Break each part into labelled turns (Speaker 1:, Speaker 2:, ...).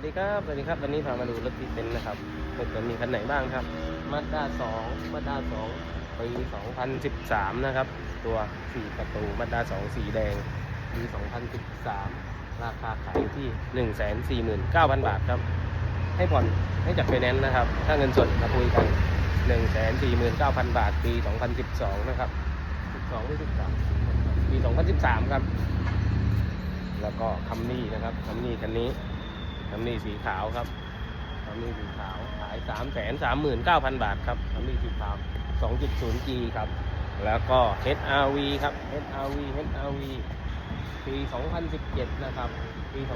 Speaker 1: สวัสดีครับ สวัสดีครับ วันนี้พามาดูรถที่เต็นท์นะครับรถจะมีคันไหนบ้างครับ มาด้า2มาด้า2ปี2013นะครับ ตัว4ประตูมาด้า2สีแดงปี2013ราคาขายอยู่ที่149,000บาทครับ ให้ผ่อนให้จัดไฟแนนซ์นะครับ ถ้าเงินสดมาคุยกัน149,000บาท ปี2012นะครับ12หรือ13ปี2013ครับ แล้วก็คัมนี่นะครับคัมนี่คันนี้ คัมนี่สีขาวครับคัมนี่สีขาวขาย3 3 9 0 0 0บาทครับคัมนี่สีขาว 2.0G ครับ แล้วก็ HRV ครับ HRV HRV ปี2017นะครับปี2017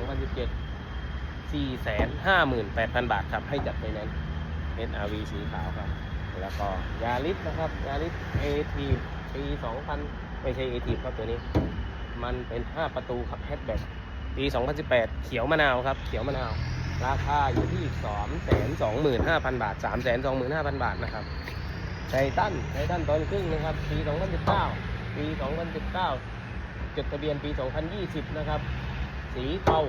Speaker 1: 458,000บาทครับให้จัดไฟแนนซ์ HRV สีขาวครับ แล้วก็ยาริสนะครับยาริส AT ปี2000ไม่ใช่ AT ครับตัวนี้ มันเป็น5ประตูครับแฮชแบ็ก ปี 2018 เขียวมะนาวครับ เขียวมะนาว ราคาอยู่ที่ 225,000 บาท 325,000 บาทนะครับไททันไททันตอนครึ่งนะครับ ปี 2019 ปี 2019 จดทะเบียนปี 2020 นะครับ สีเทา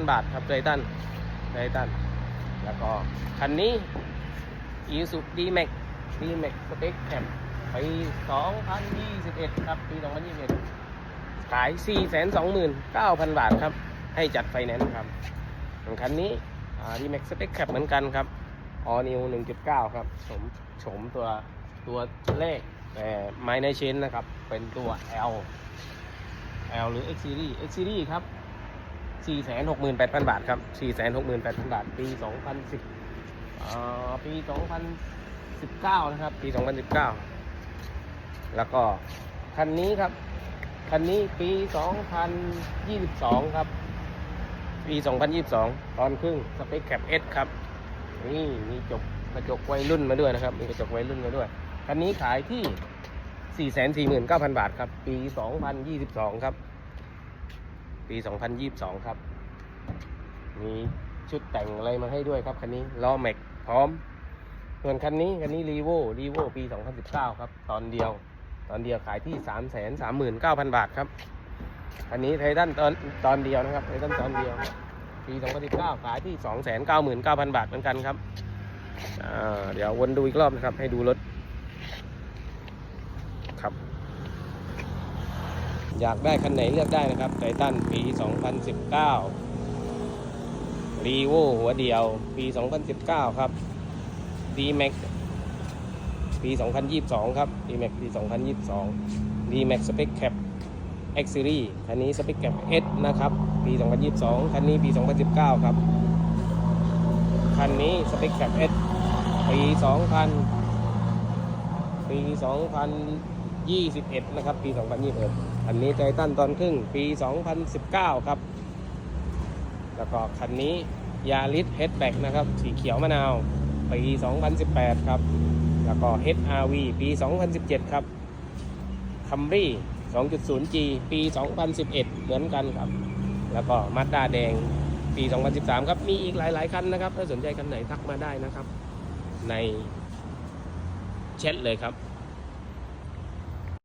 Speaker 1: 329,000 บาทครับไททันไททัน แล้วก็คันนี้อีสุดีแม็กดีแม็กสเปคแคมปี 2021 ครับ ปี 2021 ขาย 429,000 บาทครับ ให้จัดไฟแนนซ์ครับส่วนคันนี้ดีแม็กสเปคแคปเหมือนกันครับออนิว1.9 ครับโฉมโฉมตัวตัวเลขแต่ไม้ในเชนนะครับ เป็นตัว L L หรือ X Series X Series ครับ 468,000 บาทครับ 468,000 บาท ปี 2010ปี 2019 นะครับ ปี 2019 แล้วก็คันนี้ครับ คันนี้ปี 2022 ครับ ปี 2022 ตอนครึ่งสเปคแคปเอสครับ นี่มีจกกระจกวัยรุ่นมาด้วยนะครับ มีกระจกวัยรุ่นมาด้วย คันนี้ขายที่ 449,000 บาทครับ ปี 2022 ครับ ปี 2022 ครับ มีชุดแต่งอะไรมาให้ด้วยครับคันนี้ล้อแม็กพร้อม ส่วนคันนี้คันนี้รีโวรีโวปี 2019 ครับ ตอนเดียว ตอนเดียวขายที่3 3 9 0 0 0บาทครับอันนี้ไททันตอนตอนเดียวนะครับไททันตอนเดียวปี2019ขายที่2 9 9 0 0 0บาทเหมือนกันครับเดี๋ยววนดูอีกรอบนะครับ ให้ดูรถครับ อยากได้คันไหนเลือกได้นะครับไททันปี 2019รีโวหัวเดียว ปี 2019 ครับ D-Max ปี 2022 ครับ D-Max ปี 2022 D-Max Spec Cap X Series คันนี้ Spec Cap S นะครับ ปี 2022 คันนี้ปี 2019 ครับ คันนี้ Spec Cap S ปี 2000 ปี 2021 นะครับ ปี 2021 คันนี้ไททันตอนครึ่ง ปี 2019 ครับ แล้วก็คันนี้ยาริสเฮดแบ็กนะครับ สีเขียวมะนาว ปี 2018 ครับ แล้วก็ HRV ปี 2017 ครับคัมรี่ 2.0G ปี 2011 เหมือนกันครับ แล้วก็มาด้าแดงปี 2013 ครับ มีอีกหลาย ๆ คันนะครับ ถ้าสนใจคันไหนทักมาได้นะครับ ในแชทเลยครับ